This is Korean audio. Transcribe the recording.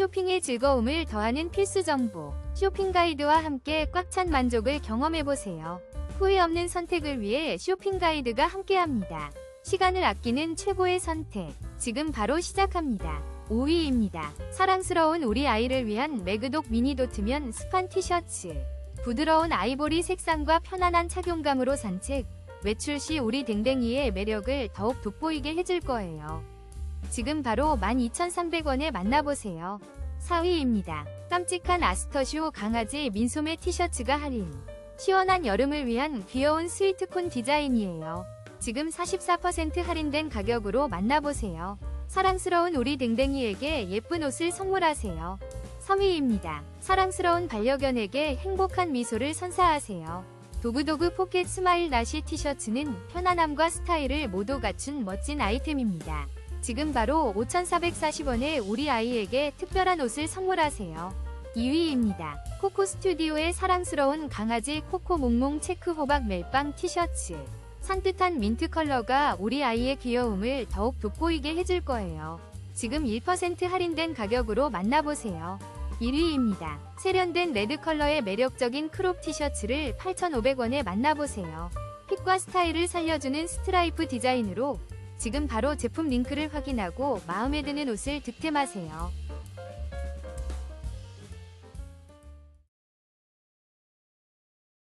쇼핑의 즐거움을 더하는 필수 정보. 쇼핑 가이드와 함께 꽉 찬 만족을 경험해보세요. 후회 없는 선택을 위해 쇼핑 가이드가 함께합니다. 시간을 아끼는 최고의 선택. 지금 바로 시작합니다. 5위입니다. 사랑스러운 우리 아이를 위한 매그독 미니 도트면 스판 티셔츠. 부드러운 아이보리 색상과 편안한 착용감으로 산책. 외출 시 우리 댕댕이의 매력을 더욱 돋보이게 해줄 거예요. 지금 바로 12,300원에 만나보세요. 4위입니다. 깜찍한 아스터쇼 강아지 민소매 티셔츠가 할인. 시원한 여름을 위한 귀여운 스위트콘 디자인이에요. 지금 44% 할인된 가격으로 만나보세요. 사랑스러운 우리 댕댕이에게 예쁜 옷을 선물하세요. 3위입니다. 사랑스러운 반려견에게 행복한 미소를 선사하세요. 도구도구 포켓 스마일 나시 티셔츠는 편안함과 스타일을 모두 갖춘 멋진 아이템입니다. 지금 바로 5,440원에 우리 아이에게 특별한 옷을 선물하세요. 2위입니다. 코코 스튜디오의 사랑스러운 강아지 코코 몽몽 체크 호박 멜빵 티셔츠. 산뜻한 민트 컬러가 우리 아이의 귀여움을 더욱 돋보이게 해줄 거예요. 지금 1% 할인된 가격으로 만나보세요. 1위입니다. 세련된 레드 컬러의 매력적인 크롭 티셔츠를 8,500원에 만나보세요. 핏과 스타일을 살려주는 스트라이프 디자인으로 지금 바로 제품 링크를 확인하고 마음에 드는 옷을 득템하세요.